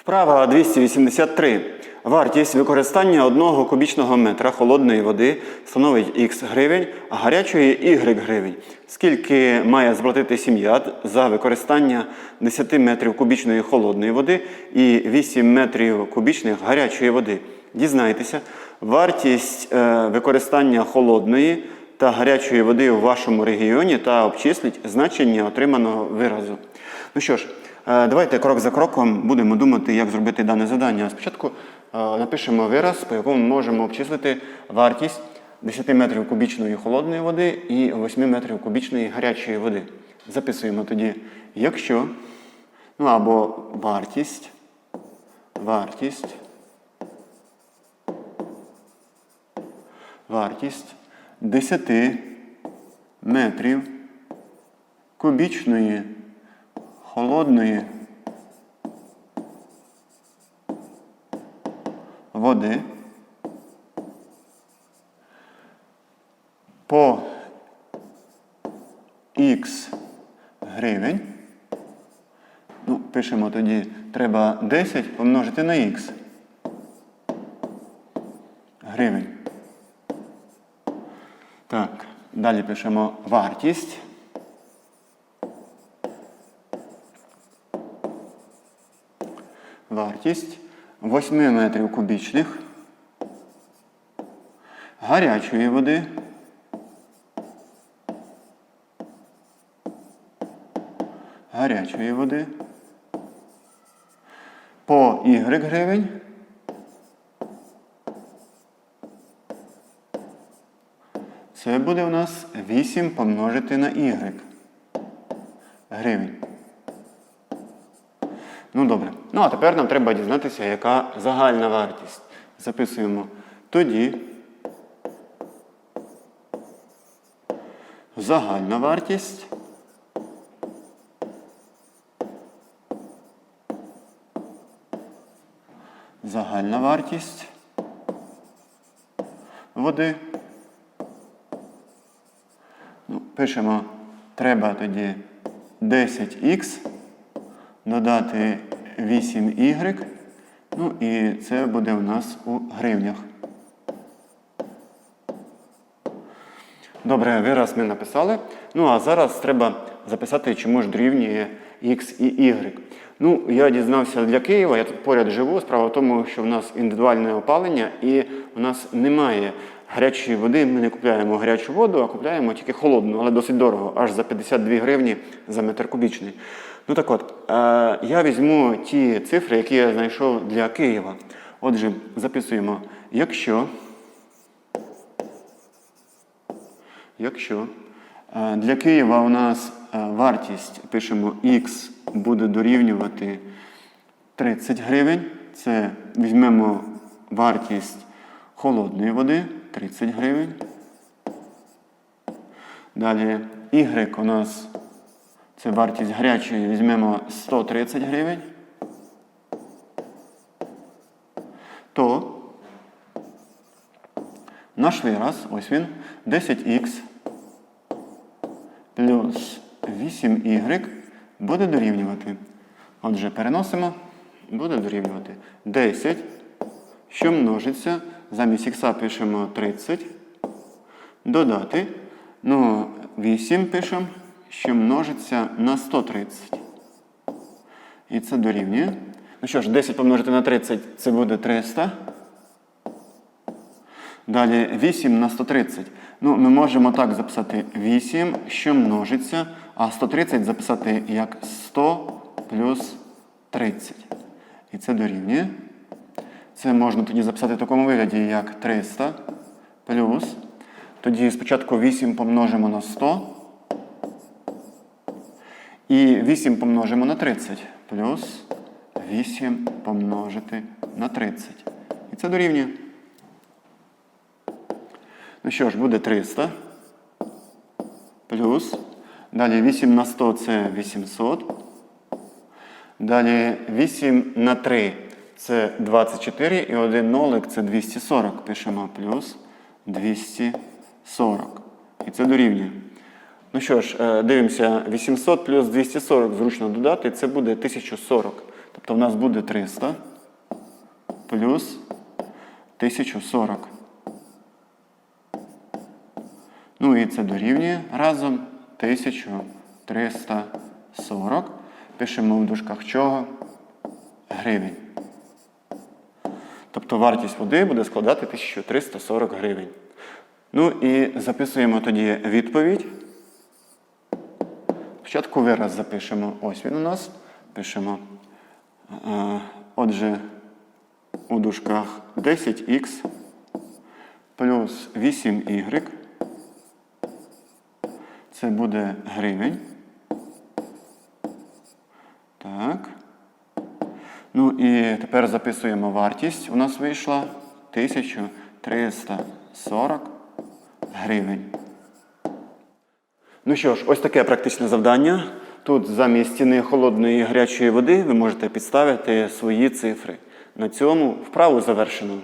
Вправа 283. Вартість використання 1 кубічного метра холодної води становить х гривень, а гарячої y гривень. Скільки має сплатити сім'я за використання 10 метрів кубічної холодної води і 8 метрів кубічних гарячої води? Дізнайтеся, вартість е, використання холодної та гарячої води у вашому регіоні та обчисліть значення отриманого виразу. Ну що ж, е, давайте крок за кроком будемо думати, як зробити дане завдання. Спочатку е, напишемо вираз, по якому ми можемо обчислити вартість 10 метрів кубічної холодної води і 8 метрів кубічної гарячої води. Записуємо тоді, якщо, ну або вартість, вартість, вартість 10 метрів кубічної холодної води по х гривень. Ну, пишемо тоді, треба 10 помножити на х гривень. Так, далі пишемо вартість. Вартість 8 метрів кубічних гарячої води. Гарячої води. По y гривень. Це буде у нас 8 помножити на y гривень. Ну добре. Ну а тепер нам треба дізнатися, яка загальна вартість. Записуємо тоді. Загальна вартість. Загальна вартість води. Ну, пишемо, треба тоді 10х додати 8y. Ну і це буде у нас у гривнях. Добре, вираз ми написали. Ну а зараз треба записати, чому ж дорівнює x і y. Ну, я дізнався для Києва, я тут поряд живу. Справа в тому, що в нас індивідуальне опалення і у нас немає гарячої води. Ми не купуємо гарячу воду, а купуємо тільки холодну, але досить дорого, аж за 52 гривні за метр кубічний. Ну так от, е, я візьму ті цифри, які я знайшов для Києва. Отже, записуємо, якщо. Якщо е, для Києва у нас е, вартість, пишемо Х буде дорівнювати 30 гривень, це візьмемо вартість холодної води 30 гривень. Далі Y у нас це вартість гарячої, візьмемо 130 гривень. То наш вираз, ось він, 10х плюс 8y буде дорівнювати. Отже, переносимо, буде дорівнювати 10, що множиться, замість х пишемо 30, додати, ну, 8 пишемо, що множиться на 130. І це дорівнює. Ну що ж, 10 помножити на 30 це буде 300. Далі 8 на 130. Ну, ми можемо так записати 8, що множиться, а 130 записати як 100 плюс 30. І це дорівнює. Це можна тоді записати в такому вигляді, як 300 плюс. Тоді спочатку 8 помножимо на 100. І 8 помножимо на 30. Плюс 8 помножити на 30. І це дорівнює. Ну що ж, буде 300. Плюс. Далі 8 на 100 це 800. Далі 8 на 3 це 24. І один нолик це 240. Пишемо плюс 240. І це дорівнює. Ну що ж, е, дивимося, 800 плюс 240 зручно додати, це буде 1040. Тобто в нас буде 300 плюс 1040. Ну і це дорівнює разом 1340. Пишемо в дужках чого? Гривень. Тобто вартість води буде складати 1340 гривень. Ну і записуємо тоді відповідь. Спочатку вираз запишемо. Ось він у нас. Пишемо. Е, Отже, у дужках 10х плюс 8y. Це буде гривень. Так. Ну і тепер записуємо вартість. У нас вийшла 1340 гривень. Ну що ж, ось таке практичне завдання. Тут замість стіни холодної і гарячої води ви можете підставити свої цифри. На цьому вправу завершено.